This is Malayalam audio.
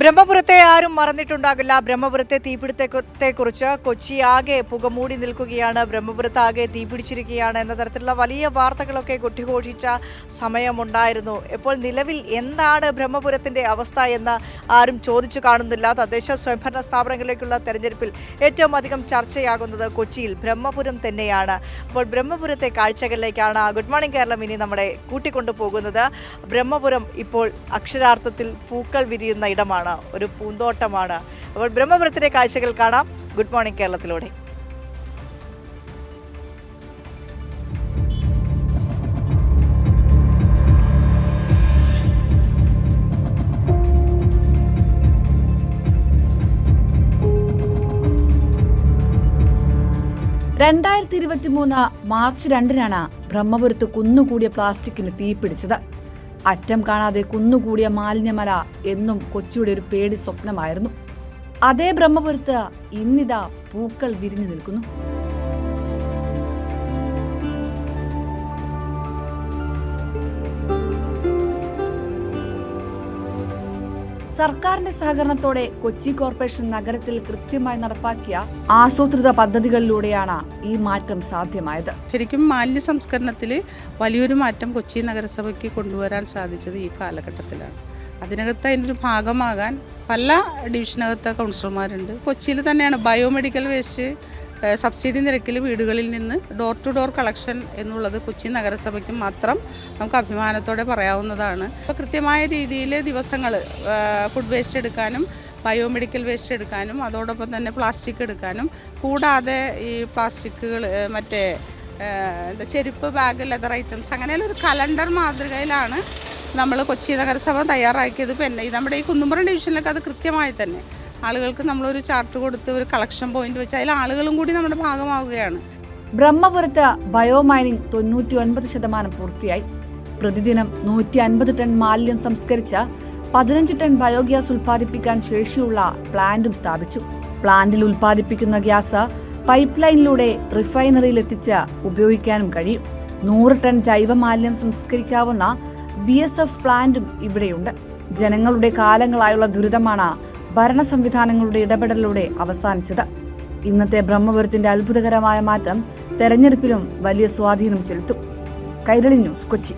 ബ്രഹ്മപുരത്തെ ആരും മറന്നിട്ടുണ്ടാകില്ല. ബ്രഹ്മപുരത്തെ തീപിടുത്തത്തെ കുറിച്ച് കൊച്ചി ആകെ പുകമൂടി നിൽക്കുകയാണ്. ബ്രഹ്മപുരത്ത് ആകെ തീപിടിച്ചിരിക്കുകയാണ് എന്ന തരത്തിലുള്ള വലിയ വാർത്തകളൊക്കെ കൊട്ടിഘോഷിച്ച സമയമുണ്ടായിരുന്നു. ഇപ്പോൾ നിലവിൽ എന്താണ് ബ്രഹ്മപുരത്തിന്റെ അവസ്ഥ എന്ന് ആരും ചോദിച്ചു കാണുന്നില്ല. തദ്ദേശ സ്വയംഭരണ സ്ഥാപനങ്ങളിലേക്കുള്ള തെരഞ്ഞെടുപ്പിൽ ഏറ്റവും അധികം ചർച്ചയാകുന്നത് കൊച്ചിയിൽ ബ്രഹ്മപുരം തന്നെയാണ്. അപ്പോൾ ബ്രഹ്മപുരത്തെ കാഴ്ചകളിലേക്കാണ് ഗുഡ് മോർണിംഗ് കേരളം ഇനി നമ്മളെ കൂട്ടിക്കൊണ്ടു ബ്രഹ്മപുരം ഇപ്പോൾ അക്ഷരാർത്ഥത്തിൽ പൂക്കൾ വിരിയുന്ന ഇടമാണ്. ഒരു പൂന്തോട്ടമാണ്. അപ്പോൾ ബ്രഹ്മപുരത്തിലെ കാഴ്ചകൾ കാണാം. ഗുഡ് മോർണിംഗ് കേരളത്തിലൂടെ. രണ്ടായിരത്തി ഇരുപത്തി മൂന്ന് മാർച്ച് രണ്ടിനാണ് ബ്രഹ്മപുരത്ത് കുന്നുകൂടിയ പ്ലാസ്റ്റിക്കിന് തീപിടിച്ചത്. അറ്റം കാണാതെ കുന്നുകൂടിയ മാലിന്യമല എന്നും കൊച്ചിയുടെ ഒരു പേടി സ്വപ്നമായിരുന്നു. അതേ ബ്രഹ്മപുരത്ത് ഇന്നിതാ പൂക്കൾ വിരിഞ്ഞു നിൽക്കുന്നു. സർക്കാരിന്റെ സഹകരണത്തോടെ കൊച്ചി കോർപ്പറേഷൻ നഗരത്തിൽ കൃത്യമായി നടപ്പാക്കിയ ആസൂത്രിത പദ്ധതികളിലൂടെയാണ് ഈ മാറ്റം സാധ്യമായത്. ശരിക്കും മാലിന്യ സംസ്കരണത്തിൽ വലിയൊരു മാറ്റം കൊച്ചി നഗരസഭയ്ക്ക് കൊണ്ടുവരാൻ സാധിച്ചത് ഈ കാലഘട്ടത്തിലാണ്. അതിനകത്ത് അതിന്റെ ഒരു ഭാഗമാകാൻ പല ഡിവിഷനകത്തെ കൗൺസിലർമാരുണ്ട്. കൊച്ചിയിൽ തന്നെയാണ് ബയോമെഡിക്കൽ വേസ്റ്റ് സബ്സിഡി നിരക്കിൽ വീടുകളിൽ നിന്ന് ഡോർ ടു ഡോർ കളക്ഷൻ എന്നുള്ളത് കൊച്ചി നഗരസഭയ്ക്ക് മാത്രം നമുക്ക് അഭിമാനത്തോടെ പറയാവുന്നതാണ്. അപ്പോൾ കൃത്യമായ രീതിയിൽ ദിവസങ്ങൾ ഫുഡ് വേസ്റ്റ് എടുക്കാനും ബയോമെഡിക്കൽ വേസ്റ്റ് എടുക്കാനും അതോടൊപ്പം തന്നെ പ്ലാസ്റ്റിക് എടുക്കാനും കൂടാതെ ഈ പ്ലാസ്റ്റിക്കുകൾ മറ്റേ എന്താ ചെരുപ്പ് ബാഗ് ലെതർ ഐറ്റംസ് അങ്ങനെയുള്ള ഒരു കലണ്ടർ മാതൃകയിലാണ് നമ്മൾ കൊച്ചി നഗരസഭ തയ്യാറാക്കിയത്. പിന്നെ നമ്മുടെ ഈ കുന്നുംപുറം ഡിവിഷനിലൊക്കെ അത് കൃത്യമായി തന്നെ. ആളുകൾക്ക് നമ്മളൊരു ചാർട്ട് കൊടുത്ത് ഒരു കളക്ഷൻ പോയിന്റ് വെച്ച് അതിൽ ആളുകളും കൂടി നമ്മുടെ ഭാഗമാവുകയാണ്. ബ്രഹ്മപുരത്ത് ബയോമൈനിങ് തൊണ്ണൂറ്റി ഒൻപത് ശതമാനം പൂർത്തിയായി. പ്രതിദിനം നൂറ്റി അൻപത് ടൺ മാലിന്യം സംസ്കരിച്ച പതിനഞ്ച് ടൺ ബയോഗ്യാസ് ഉൽപ്പാദിപ്പിക്കാൻ ശേഷിയുള്ള പ്ലാന്റും സ്ഥാപിച്ചു. പ്ലാന്റിൽ ഉൽപ്പാദിപ്പിക്കുന്ന ഗ്യാസ് പൈപ്പ് ലൈനിലൂടെ റിഫൈനറിയിൽ എത്തിച്ച് ഉപയോഗിക്കാനും കഴിയും. നൂറ് ടൺ ജൈവ മാലിന്യം സംസ്കരിക്കാവുന്ന ബി എസ് എഫ് പ്ലാന്റും ഇവിടെയുണ്ട്. ജനങ്ങളുടെ കാലങ്ങളായുള്ള ദുരിതമാണ് ഭരണ സംവിധാനങ്ങളുടെ ഇടപെടലിലൂടെ അവസാനിച്ചത്. ഇന്നത്തെ ബ്രഹ്മപുരത്തിന്റെ അത്ഭുതകരമായ മാറ്റം തെരഞ്ഞെടുപ്പിലും വലിയ സ്വാധീനം ചെലുത്തും. കൈരളി ന്യൂസ് കൊച്ചി.